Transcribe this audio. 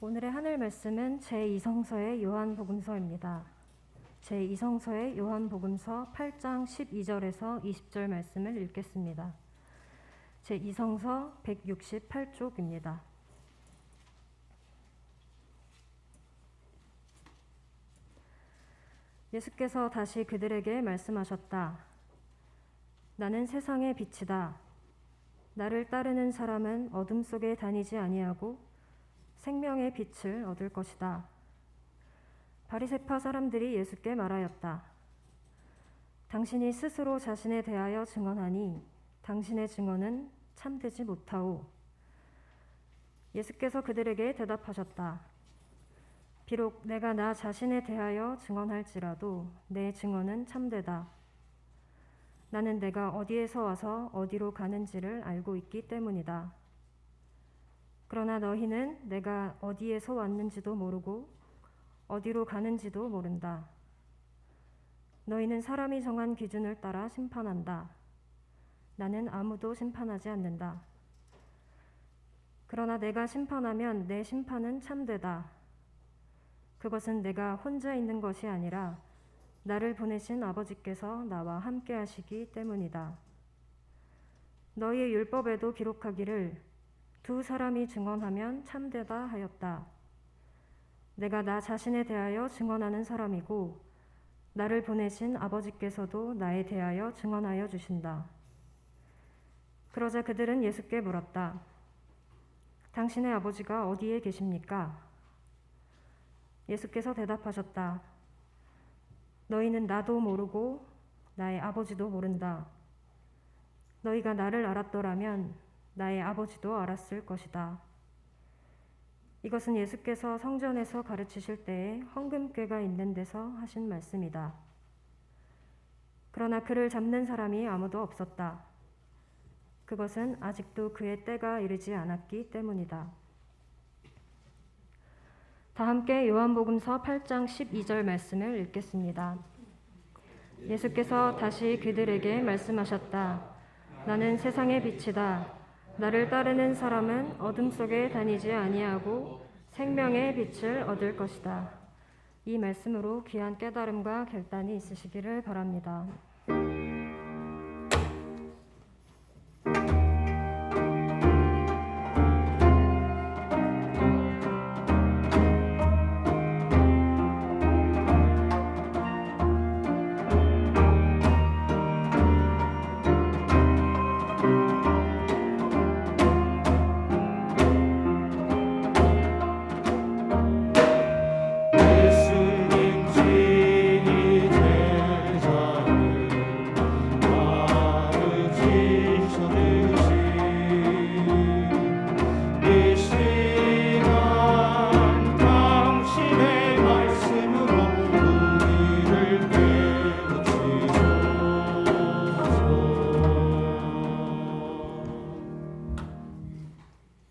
오늘의 하늘 말씀은 제2성서의 요한복음서입니다. 제2성서의 요한복음서 8장 12절에서 20절 말씀을 읽겠습니다. 제2성서 168쪽입니다. 예수께서 다시 그들에게 말씀하셨다. 나는 세상의 빛이다. 나를 따르는 사람은 어둠 속에 다니지 아니하고 생명의 빛을 얻을 것이다. 바리새파 사람들이 예수께 말하였다. 당신이 스스로 자신에 대하여 증언하니 당신의 증언은 참되지 못하오. 예수께서 그들에게 대답하셨다. 비록 내가 나 자신에 대하여 증언할지라도 내 증언은 참되다. 나는 내가 어디에서 와서 어디로 가는지를 알고 있기 때문이다. 그러나 너희는 내가 어디에서 왔는지도 모르고 어디로 가는지도 모른다. 너희는 사람이 정한 기준을 따라 심판한다. 나는 아무도 심판하지 않는다. 그러나 내가 심판하면 내 심판은 참되다. 그것은 내가 혼자 있는 것이 아니라 나를 보내신 아버지께서 나와 함께 하시기 때문이다. 너희의 율법에도 기록하기를 두 사람이 증언하면 참되다 하였다. 내가 나 자신에 대하여 증언하는 사람이고 나를 보내신 아버지께서도 나에 대하여 증언하여 주신다. 그러자 그들은 예수께 물었다. 당신의 아버지가 어디에 계십니까? 예수께서 대답하셨다. 너희는 나도 모르고 나의 아버지도 모른다. 너희가 나를 알았더라면 나의 아버지도 알았을 것이다. 이것은 예수께서 성전에서 가르치실 때에 헌금궤가 있는 데서 하신 말씀이다. 그러나 그를 잡는 사람이 아무도 없었다. 그것은 아직도 그의 때가 이르지 않았기 때문이다. 다 함께 요한복음서 8장 12절 말씀을 읽겠습니다. 예수께서 다시 그들에게 말씀하셨다. 나는 세상의 빛이다. 나를 따르는 사람은 어둠 속에 다니지 아니하고 생명의 빛을 얻을 것이다. 이 말씀으로 귀한 깨달음과 결단이 있으시기를 바랍니다.